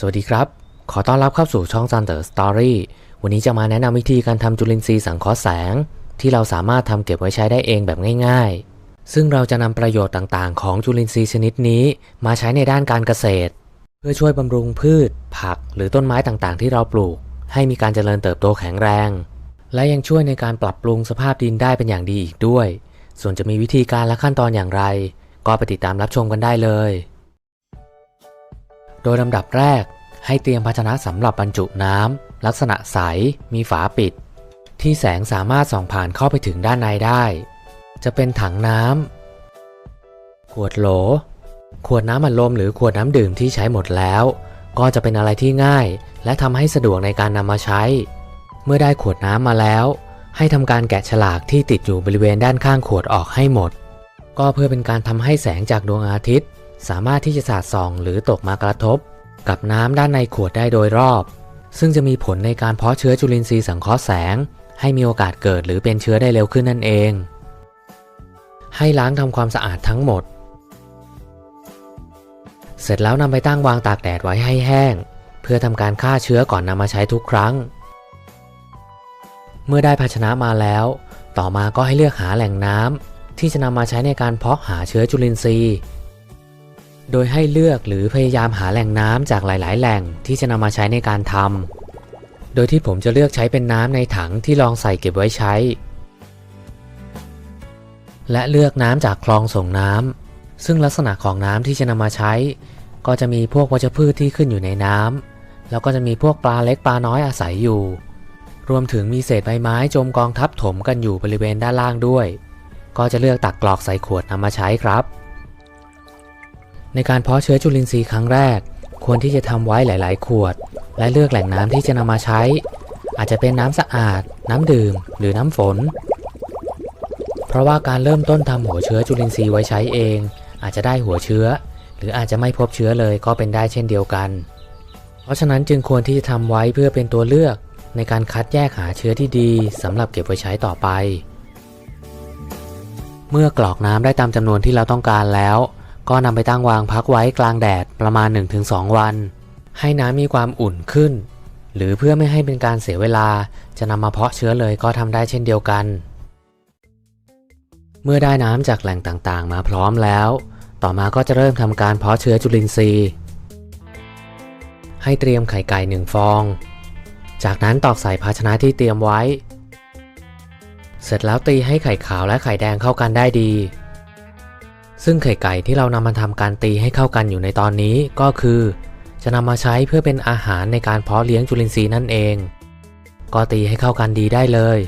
สวัสดีครับ ขอต้อนรับเข้าสู่ช่อง Thunder Story วันนี้จะมาแนะนำวิธีการทำจุลินทรีย์สังเคราะห์แสง ที่เราสามารถทำเก็บไว้ใช้ได้เองแบบง่ายๆ ซึ่งเราจะนำประโยชน์ต่างๆ ของจุลินทรีย์ชนิดนี้ มาใช้ในด้านการเกษตร เพื่อช่วยบำรุงพืช ผัก หรือต้นไม้ต่างๆ ที่เราปลูก ให้มีการเจริญเติบโตแข็งแรง และยังช่วยในการปรับปรุงสภาพดินได้เป็นอย่างดีอีกด้วย ส่วนจะมีวิธีการและขั้นตอนอย่างไร ก็ไปติดตามรับชมกันได้เลย โดยลำดับแรกให้เตรียมภาชนะสำหรับบรรจุน้ำลักษณะใส มีฝาปิด ที่แสงสามารถส่องผ่านเข้าไปถึงด้านในได้ จะเป็นถังน้ำขวดโหล ขวดน้ำอัดลมหรือขวดน้ำดื่มที่ใช้หมดแล้ว ก็จะเป็นอะไรที่ง่าย และทำให้สะดวกในการนำมาใช้ เมื่อได้ขวดน้ำมาแล้ว ให้ทำการแกะฉลากที่ติดอยู่บริเวณด้านข้างขวดออกให้หมด ก็เพื่อเป็นการทำให้แสงจากดวงอาทิตย์ สามารถที่จะสาดส่องหรือตกมากระทบ กับน้ำด้านในขวดได้โดยรอบ ซึ่งจะมีผลในการเพาะเชื้อจุลินทรีย์สังเคราะห์แสง ให้มีโอกาสเกิดหรือเป็นเชื้อได้เร็วขึ้นนั่นเอง ให้ล้างทำความสะอาดทั้งหมด เสร็จแล้วนำไปตั้งวางตากแดดไว้ให้แห้ง เพื่อทำการฆ่าเชื้อก่อนนำมาใช้ทุกครั้ง เมื่อได้ภาชนะมาแล้ว ต่อมาก็ให้เลือกหาแหล่งน้ำที่จะนำมาใช้ในการเพาะหาเชื้อจุลินทรีย์ โดยให้เลือกหรือพยายามหาแหล่งน้ำจากหลาย ๆ แหล่งที่จะนำมาใช้ในการทำโดยที่ผมจะเลือกใช้เป็นน้ำในถังที่ลองใส่เก็บไว้ใช้ และเลือกน้ำจากคลองส่งน้ำซึ่งลักษณะของน้ำที่จะนำมาใช้ ก็จะมีพวกวัชพืชที่ขึ้นอยู่ในน้ำแล้วก็จะมีพวกปลาเล็กปลาน้อยอาศัยอยู่ รวมถึงมีเศษใบไม้จมกองทับถมกันอยู่บริเวณด้านล่างด้วย ก็จะเลือกตักกรอกใส่ขวดนำมาใช้ครับ ในการเพาะเชื้อจุลินทรีย์ครั้งแรก ควรที่จะทำไว้หลาย ๆ ขวด และเลือกแหล่งน้ำที่จะนำมาใช้ อาจจะเป็นน้ำสะอาด น้ำดื่ม หรือน้ำฝน เพราะว่าการเริ่มต้นทำหัวเชื้อจุลินทรีย์ไว้ใช้เอง อาจจะได้หัวเชื้อ หรืออาจจะไม่พบเชื้อเลยก็เป็นได้เช่นเดียวกัน เพราะฉะนั้นจึงควรที่จะทำไว้เพื่อเป็นตัวเลือกในการคัดแยกหาเชื้อที่ดีสำหรับเก็บไว้ใช้ต่อไป เมื่อกรอกน้ำได้ตามจำนวนที่เราต้องการแล้ว ก็นำไปตั้งวางพักไว้กลางแดดประมาณ 1-2 วัน ให้น้ำมีความอุ่นขึ้น หรือเพื่อไม่ให้เป็นการเสียเวลาจะนำมาเพาะเชื้อเลยก็ทำได้เช่นเดียวกัน เมื่อได้น้ำจากแหล่งต่างๆ มาพร้อมแล้ว ต่อมาก็จะเริ่มทำการเพาะเชื้อจุลินทรีย์ ให้เตรียมไข่ไก่หนึ่งฟอง จากนั้นตอกใส่ภาชนะที่เตรียมไว้ เสร็จแล้วตีให้ไข่ขาวและไข่แดงเข้ากันได้ดี ซึ่งไข่ไก่ที่เรานำมาทำการตีให้เข้ากันอยู่ในตอนนี้ก็คือ จะนำมาใช้เพื่อเป็นอาหารในการเพาะเลี้ยงจุลินทรีย์นั่นเอง ก็ตีให้เข้ากันดีได้เลย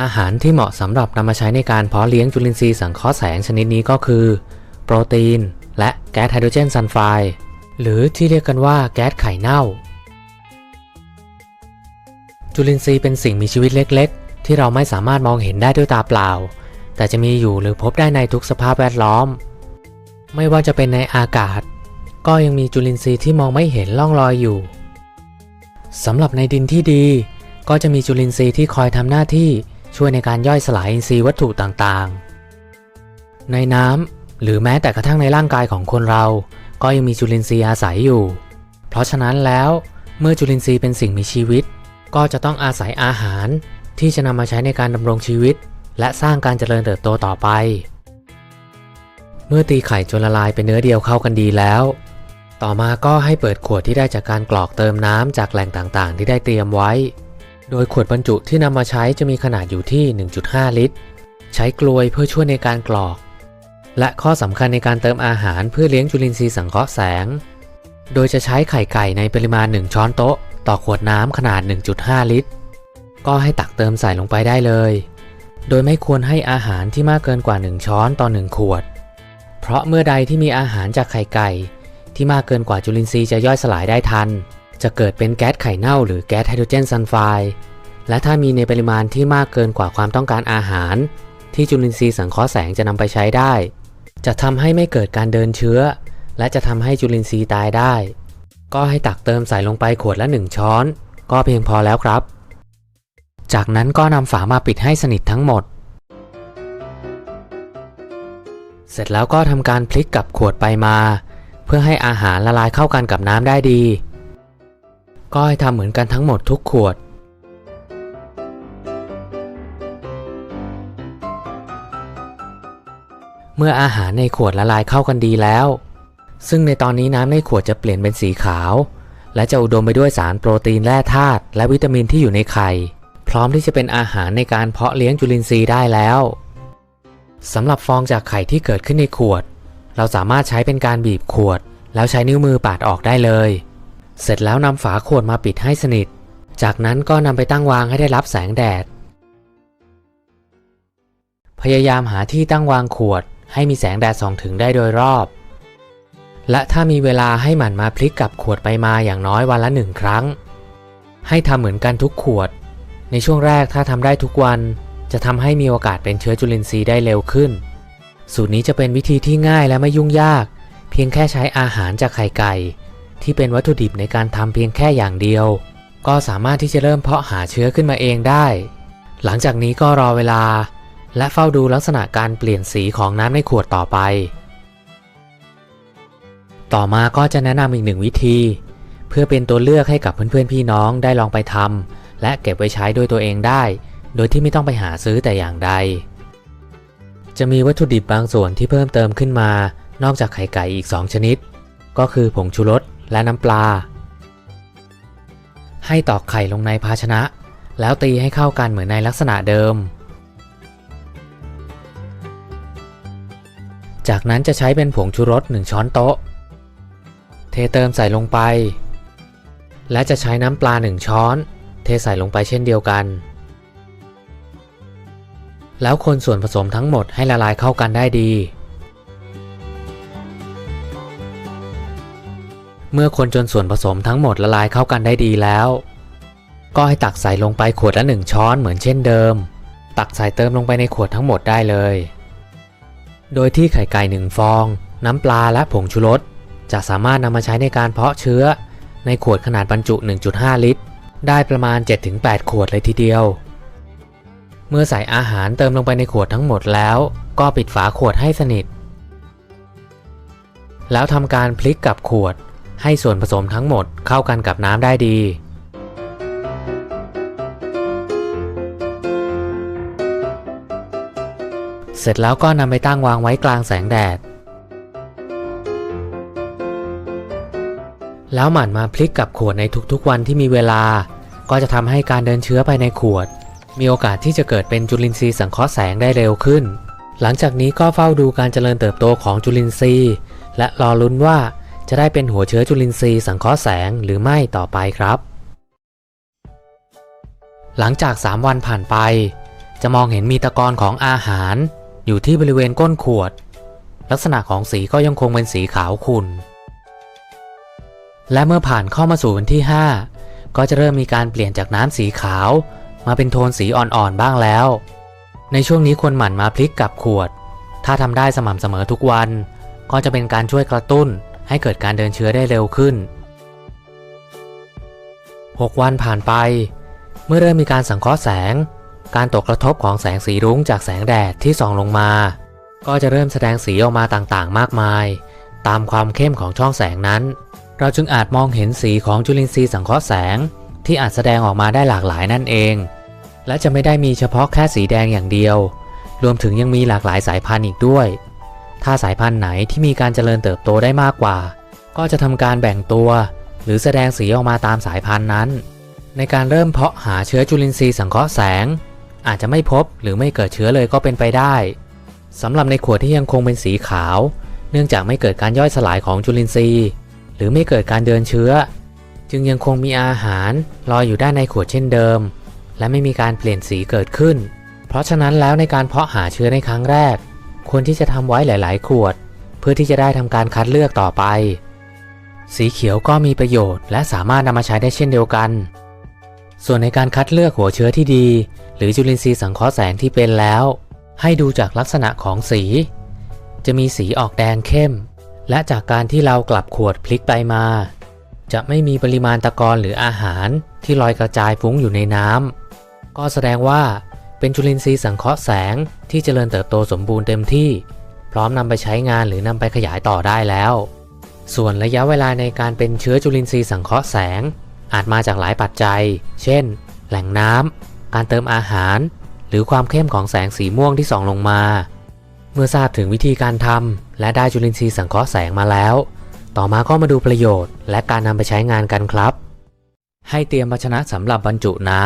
อาหารที่เหมาะสำหรับนำมาใช้ในการเพาะเลี้ยงจุลินทรีย์สังเคราะห์แสงชนิดนี้ก็คือ โปรตีน และแก๊สไฮโดรเจนซัลไฟด์หรือที่เรียกกันว่าแก๊สไข่เน่า จุลินทรีย์เป็นสิ่งมีชีวิตเล็ก ๆ ที่เราไม่สามารถมองเห็นได้ด้วยตาเปล่า แต่จะมีอยู่หรือพบได้ในทุกสภาพแวดล้อม ไม่ว่าจะเป็นในอากาศ ก็ยังมีจุลินทรีย์ที่มองไม่เห็นล่องลอยอยู่สำหรับในดินที่ดี ก็จะมีจุลินทรีย์ที่คอยทำหน้าที่ช่วยในการย่อยสลายอินทรีย์วัตถุต่างๆ ในน้ำหรือแม้แต่กระทั่งในร่างกายของคนเรา ก็ยังมีจุลินทรีย์อาศัยอยู่ เพราะฉะนั้นแล้วเมื่อจุลินทรีย์เป็นสิ่งมีชีวิต ก็จะต้องอาศัยอาหารที่จะนำมาใช้ในการดำรงชีวิต และสร้างการเจริญเติบโตต่อไป เมื่อตีไข่จนละลายเป็นเนื้อเดียวเข้ากันดีแล้ว ต่อมาก็ให้เปิดขวดที่ได้จากการกรอกเติมน้ำจากแหล่งต่างๆ ที่ได้เตรียมไว้ โดยขวดบรรจุที่นำมาใช้จะมีขนาดอยู่ที่ 1.5 ลิตร ใช้กลวยเพื่อช่วยในการกรอก และข้อสำคัญในการเติมอาหารเพื่อเลี้ยงจุลินทรีย์สังเคราะห์แสง โดยจะใช้ไข่ไก่ในปริมาณ 1 ช้อนโต๊ะ ต่อขวดน้ำขนาด 1.5 ลิตร ก็ให้ตักเติมใส่ลงไปได้เลย โดยไม่ควรให้อาหารที่มากเกินกว่า 1 ช้อนต่อ 1 ขวด เพราะเมื่อใดที่มีอาหารจากไข่ไก่ ที่มากเกินกว่าจุลินทรีย์จะย่อยสลายได้ทัน จะเกิดเป็นแก๊สไข่เน่าหรือแก๊สไฮโดรเจนซัลไฟด์และถ้ามีในปริมาณที่มากเกินกว่าความต้องการอาหาร ที่จุลินทรีย์สังเคราะห์แสงจะนำไปใช้ได้ จะทำให้ไม่เกิดการเดินเชื้อ และจะทำให้จุลินทรีย์ตายได้ ก็ให้ตักเติมใส่ลงไปขวดละ 1 ช้อน ก็เพียงพอแล้วครับ จากนั้นก็นำฝามาปิดให้สนิททั้งหมด เสร็จแล้วก็ทำการพลิกกับขวดไปมา เพื่อให้อาหารละลายเข้ากันกับน้ำได้ดี ก็ให้ทำเหมือนกันทั้งหมดทุกขวดเมื่ออาหารในขวดละลายเข้ากันดีแล้ว ซึ่งในตอนนี้น้ำในขวดจะเปลี่ยนเป็นสีขาว และจะอุดมไปด้วยสารโปรตีนแร่ธาตุและวิตามินที่อยู่ในไข่ พร้อมที่จะเป็นอาหารในการเพาะเลี้ยงจุลินทรีย์ได้แล้วสำหรับฟองจากไข่ที่เกิดขึ้นในขวด เราสามารถใช้เป็นการบีบขวด แล้วใช้นิ้วมือปาดออกได้เลย เสร็จแล้วนำฝาขวดมาปิดให้สนิท จากนั้นก็นำไปตั้งวางให้ได้รับแสงแดด พยายามหาที่ตั้งวางขวด ให้มีแสงแดดส่องถึงได้โดยรอบ และถ้ามีเวลาให้หมั่นมาพลิกกลับขวดไปมาอย่างน้อยวันละหนึ่งครั้ง ให้ทำเหมือนกันทุกขวด ในช่วงแรกถ้าทำได้ทุกวันจะทำให้มีโอกาสเป็นเชื้อจุลินทรีย์ได้เร็วขึ้น สูตรนี้จะเป็นวิธีที่ง่ายและไม่ยุ่งยาก เพียงแค่ใช้อาหารจากไข่ไก่ ที่เป็นวัตถุดิบในการทำเพียงแค่อย่างเดียว ก็สามารถที่จะเริ่มเพาะหาเชื้อขึ้นมาเองได้ หลังจากนี้ก็รอเวลา และเฝ้าดูลักษณะการเปลี่ยนสีของน้ำในขวดต่อไป ต่อมาก็จะแนะนำอีกหนึ่งวิธี เพื่อเป็นตัวเลือกให้กับเพื่อนๆพี่น้องได้ลองไปทำ และเก็บไว้ใช้ด้วยตัวเองได้ โดยที่ไม่ต้องไปหาซื้อแต่อย่างใด จะมีวัตถุดิบบางส่วนที่เพิ่มเติมขึ้นมา นอกจากไข่ไก่อีก 2 ชนิด ก็คือผงชูรสและน้ำปลา ให้ตอกไข่ลงในภาชนะ แล้วตีให้เข้ากันเหมือนในลักษณะเดิม จากนั้นจะใช้เป็นผงชูรส1ช้อนโต๊ะ เทเติมใส่ลงไป และจะใช้น้ำปลา 1 ช้อน ทใส่ลงไปเช่นเดียวกัน แล้วคนส่วนผสมทั้งหมดให้ละลายเข้ากันได้ดี เมื่อคนจนส่วนผสมทั้งหมดละลายเข้ากันได้ดีแล้ว ก็ให้ตักใส่ลงไปขวดละ1ช้อนเหมือนเช่นเดิม ตักใส่เติมลงไปในขวดทั้งหมดได้เลย โดยที่ไข่ไก่หนึ่งฟอง น้ำปลาและผงชูรสจะสามารถนำมาใช้ในการเพาะเชื้อในขวดขนาดบรรจุ 1.5 ลิตร ได้ประมาณ 7-8 ขวดเลยทีเดียว เมื่อใส่อาหารเติมลงไปในขวดทั้งหมดแล้ว ก็ปิดฝาขวดให้สนิท แล้วทำการพลิกกับขวด ให้ส่วนผสมทั้งหมดเข้ากันกับน้ำได้ดีเสร็จแล้วก็นำไปตั้งวางไว้กลางแสงแดด แล้วหมั่นมาพลิกกับขวดในทุกๆวันที่มีเวลา ก็จะทำให้การเดินเชื้อภายในขวด มีโอกาสที่จะเกิดเป็นจุลินทรีย์สังเคราะห์แสงได้เร็วขึ้น หลังจากนี้ก็เฝ้าดูการเจริญเติบโตของจุลินทรีย์ และรอลุ้นว่าจะได้เป็นหัวเชื้อจุลินทรีย์สังเคราะห์แสงหรือไม่ต่อไปครับ หลังจาก 3 วันผ่านไป จะมองเห็นมีตะกอนของอาหาร อยู่ที่บริเวณก้นขวด ลักษณะของสีก็ยังคงเป็นสีขาวขุ่น และเมื่อผ่านเข้ามาสู่วันที่ 5 ก็จะเริ่มมีการเปลี่ยนจากน้ำสีขาว มาเป็นโทนสีอ่อนๆบ้างแล้ว ในช่วงนี้ควรหมั่นมาพลิกกับขวด ถ้าทำได้สม่ำเสมอทุกวัน ก็จะเป็นการช่วยกระตุ้น ให้เกิดการเดินเชื้อได้เร็วขึ้น 6 วันผ่านไป เมื่อเริ่มมีการสังเคราะห์แสง การตกกระทบของแสงสีรุ้งจากแสงแดดที่ส่องลงมา ก็จะเริ่มแสดงสีออกมาต่างๆ มากมาย ตามความเข้มของช่องแสงนั้น เราจึงอาจมองเห็นสีของจุลินทรีย์สังเคราะห์แสง ที่อาจแสดงออกมาได้หลากหลายนั่นเอง และจะไม่ได้มีเฉพาะแค่สีแดงอย่างเดียว รวมถึงยังมีหลากหลายสายพันธุ์อีกด้วย ถ้าสายพันธุ์ไหนที่มีการเจริญเติบโตได้มากกว่า ก็จะทำการแบ่งตัว หรือแสดงสีออกมาตามสายพันธุ์นั้น ในการเริ่มเพาะหาเชื้อจุลินทรีย์สังเคราะห์แสง อาจจะไม่พบหรือไม่เกิดเชื้อเลยก็เป็นไปได้สำหรับในขวดที่ยังคงเป็นสีขาว เนื่องจากไม่เกิดการย่อยสลายของจุลินทรีย์ หรือไม่เกิดการเดินเชื้อ จึงยังคงมีอาหารลอยอยู่ด้านในขวดเช่นเดิม และไม่มีการเปลี่ยนสีเกิดขึ้น เพราะฉะนั้นแล้วในการเพาะหาเชื้อในครั้งแรก ควรที่จะทำไว้หลาย ๆ ขวด เพื่อที่จะได้ทำการคัดเลือกต่อไป สีเขียวก็มีประโยชน์ และสามารถนำมาใช้ได้เช่นเดียวกัน ส่วนในการคัดเลือกหัวเชื้อที่ดี หรือจุลินทรีย์สังเคราะห์แสงที่เป็นแล้ว ให้ดูจากลักษณะของสี จะมีสีออกแดงเข้ม และจากการที่เรากลับขวดพลิกไปมา จะไม่มีปริมาณตะกอนหรืออาหารที่ลอยกระจายฟุ้งอยู่ในน้ำก็แสดงว่าเป็นจุลินทรีย์สังเคราะห์แสงที่เจริญเติบโตสมบูรณ์เต็มที่ พร้อมนำไปใช้งานหรือนำไปขยายต่อได้แล้ว ส่วนระยะเวลาในการเป็นเชื้อจุลินทรีย์สังเคราะห์แสง อาจมาจากหลายปัจจัย เช่น แหล่งน้ำการเติมอาหาร หรือความเข้มของแสงสีม่วงที่ส่องลงมา เมื่อทราบถึงวิธีการทำและได้จุลินทรีย์สังเคราะห์แสงมาแล้ว ต่อมาก็มาดูประโยชน์ และการนำไปใช้งานกันครับ ให้เตรียมภาชนะสำหรับบรรจุน้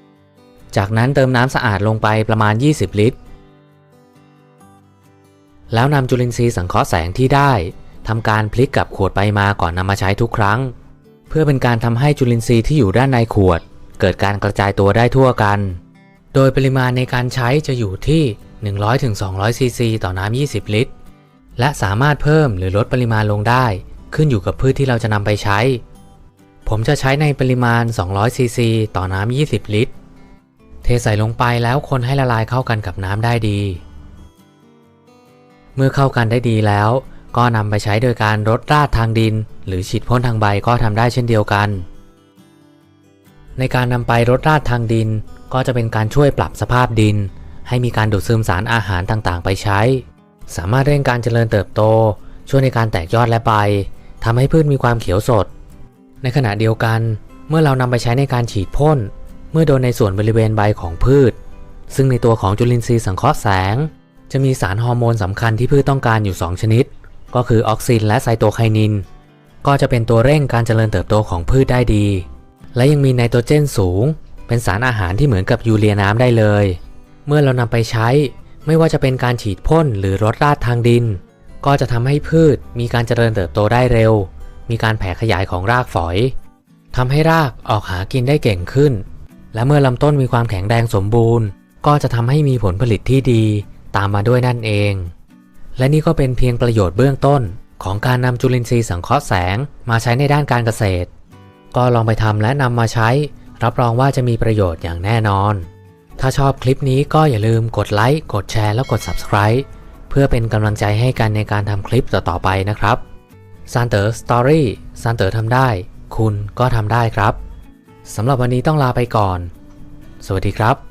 ำ จากนั้นเติมน้ำสะอาดลงไปประมาณ 20 ลิตร แล้วนำจุลินทรีย์สังเคราะห์แสงที่ได้ทำการพลิกกับขวดไปมาก่อนนำมาใช้ทุกครั้ง เพื่อเป็นการทำให้จุลินทรีย์ที่อยู่ด้านในขวด เกิดการกระจายตัวได้ทั่วกัน โดยปริมาณในการใช้จะอยู่ที่ 100-200 ซีซีต่อน้ำ 20 ลิตร และสามารถเพิ่มหรือลดปริมาณลงได้ ขึ้นอยู่กับพืชที่เราจะนำไปใช้ ผมจะใช้ในปริมาณ 200 ซีซีต่อน้ำ 20 ลิตร เทใส่ลงไปแล้วคนให้ละลายเข้ากันกับน้ำได้ดี เมื่อเข้ากันได้ดีแล้ว ก็นำไปใช้โดยการรดราดทางดิน หรือฉีดพ่นทางใบก็ทำได้เช่นเดียวกัน ในการนำไปรดราดทางดินก็จะเป็นการช่วยปรับสภาพดิน ให้มีการดูดซึมสารอาหารต่างๆ ไปใช้ สามารถเร่งการเจริญเติบโต ช่วยในการแตกยอดและใบทำให้พืชมีความเขียวสด ในขณะเดียวกัน เมื่อเรานำไปใช้ในการฉีดพ่น เมื่อโดนในส่วนบริเวณใบของพืช ซึ่งในตัวของจุลินทรีย์สังเคราะห์แสง จะมีสารฮอร์โมนสำคัญที่พืชต้องการอยู่ 2 ชนิด ก็คือออกซินและไซโตไคนิน ก็จะเป็นตัวเร่งการเจริญเติบโตของพืชได้ดี และยังมีไนโตรเจนสูง เป็นสารอาหารที่เหมือนกับยูเรียน้ำได้เลย เมื่อเรานำไปใช้ ไม่ว่าจะเป็นการฉีดพ่นหรือรดราดทางดิน ก็จะทำให้พืชมีการเจริญเติบโตได้เร็ว มีการแผ่ขยายของรากฝอยทำให้รากออกหากินได้เก่งขึ้น และเมื่อลำต้นมีความแข็งแรงสมบูรณ์ ก็จะทำให้มีผลผลิตที่ดีตามมาด้วยนั่นเอง และนี่ก็เป็นเพียงประโยชน์เบื้องต้นของการนำจุลินทรีย์สังเคราะห์แสงมาใช้ในด้านการเกษตร ก็ลองไปทำและนำมาใช้ รับรองว่าจะมีประโยชน์อย่างแน่นอน ถ้าชอบคลิปนี้ก็อย่าลืมกดไลค์ กดแชร์ แล้วกด Subscribe เพื่อเป็นกำลังใจให้กันในการทำคลิปต่อๆไปนะครับซันเตอร์สตอรี่ซันเตอร์ทำได้ คุณก็ทำได้ครับสำหรับวันนี้ต้องลาไปก่อน สวัสดีครับ